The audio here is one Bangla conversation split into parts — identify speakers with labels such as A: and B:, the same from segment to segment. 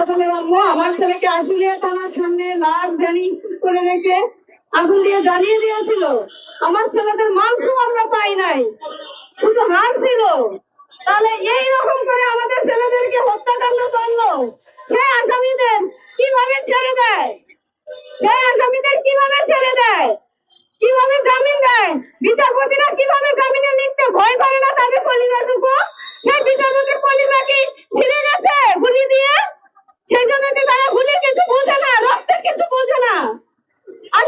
A: আমার ছেলেকে আশুলিয়া থানার সামনে লাভ জানি করে রেখে আগুন দিয়ে জ্বালিয়ে দিয়েছিল। আমার ছেলেদের মাংস আমরা পাই নাই, শুধু ছিল। তাহলে এই রকম করে আমাদের ছেলেদেরকে হত্যাকাণ্ড করল সেই আসামিদের কীভাবে ছেড়ে দেয়? সেই আসামিদের কীভাবে ছেড়ে দেয়? কীভাবে জামিন দেয়? বিচারপতিরা কীভাবে জামিনে লিখতে ভয় করে না তাদের কলিজাটুকু সেই বিচারপতির কলিজা কি ছিঁড়ে গেছে গুলি দিয়ে সেই জন্য কি তারা গুলির কিছু বোঝে না রক্তের কিছু বোঝে না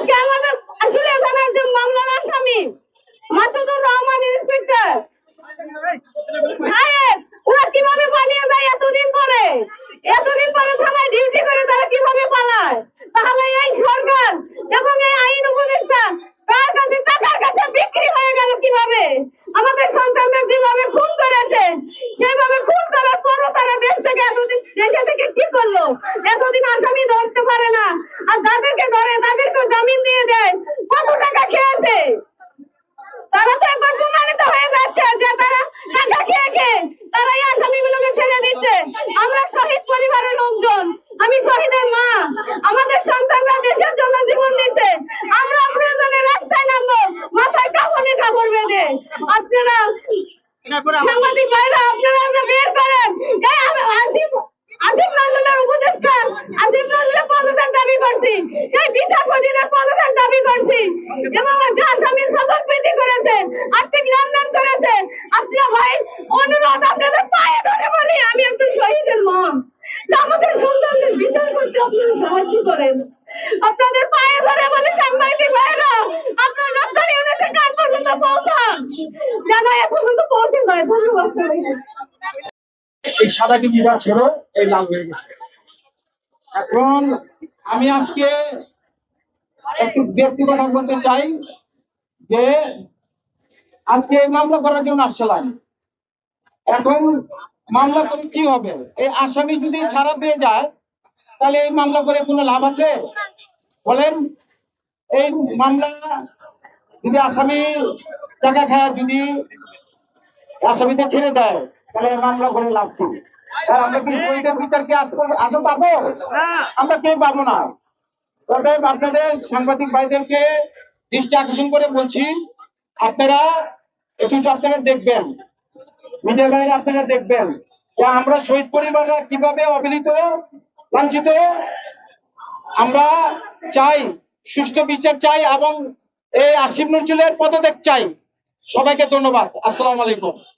A: আজকে আমাদের আসলে থানার যে মামলার আসামি মাসুদুর রহমান ইন্সপেক্টর সাহেব ওরা কীভাবে পালিয়ে যায় এতদিন পরে এতদিন পরে থানায় ডিউটি করে তারা কীভাবে পালায় তাহলে এই সরকার এবং এই আইন উপদেষ্টা কার কাছে টাকার কাছে বিক্রি হয়ে গেল কীভাবে আমাদের সন্তানদের যেভাবে খুন করেছে সেভাবে খুন করার পরও তারা দেশ থেকে এতদিন দেশে থেকে কি করল এতদিন আসামি ধরতে পারে না আর ধরে তাদেরকে জামিন দিয়ে দেয় কত টাকা খেয়েছে? তারা তো একবার প্রমাণিত হয়ে যাচ্ছে যে তারা টাকা খেয়ে খেয়ে তারা এই আসামিগুলোকে ছেড়ে দিচ্ছে আমরা শহীদ পরিবারের লোকজন আমি শহীদের মা আমাদের সন্তানরা দেশের জন্য জীবন দিচ্ছে আমরা প্রয়োজনে রাস্তায় নামবো মাথায় কাপড়ে কাপড় বেঁধে আপনারা সাংবাদিক ভাইরা আপনারা যে বের করেন এই আমি আসিফ আসিফ নজরুলের উপদেষ্টা আসিফ নজরুলের পদত্যাগ দাবি করছি। সেই বিচারপতিদের পদত্যাগ দাবি করছি। এবং যে আসামির স্বজন প্রীতি করেছে, আর্থিক লেনদেন করেছে, আপনারা ভাই, অনুরোধ আপনাদের পায়ে ধরে বলি, আমি একজন শহীদের মন আমাদের সন্তানদের বিচার করতে আপনারা সাহায্য করেন। আপনাদের পায়ে ধরে বলি, সাংবাদিক ভাইরা আপনার রপ্তানি ইউনিটে কার পর্যন্ত পৌঁছান? যেন এ পর্যন্ত পৌঁছে যায় ধন্যবাদ সবাইকে।
B: এই সাদা কি টিভিটা ছিল এই লাল হয়ে গেছে। এখন আমি আজকে একটু ব্যক্তি কথা বলতে চাই যে আজকে এই মামলা করার জন্য আসছিলাম। এখন মামলা করে কি হবে? এই আসামি যদি ছাড়া পেয়ে যায়, তাহলে এই মামলা করে কোনো লাভ আছে? বলেন, এই মামলা যদি আসামি টাকা খায়, যদি আসামিতে ছেড়ে দেয়, তাহলে এই মামলা করে লাভ কি? আর আমরা কি শহীদের বিচার কি আজ- আজও পাবো? আমরা কেউ পাবো না। আপনাদের সাংবাদিক ভাইদেরকে দৃষ্টি আকর্ষণ করে বলছি আপনারা একটু আপনারা দেখবেন। মিডিয়া ভাইরা আপনারা দেখবেন যে আমরা শহীদ পরিবাররা কীভাবে অবহেলিত লাঞ্ছিত আমরা চাই সুষ্ঠু বিচার চাই এবং এই আসিফ নজরুলের পদত্যাগ চাই। সবাইকে ধন্যবাদ। আসসালামু আলাইকুম।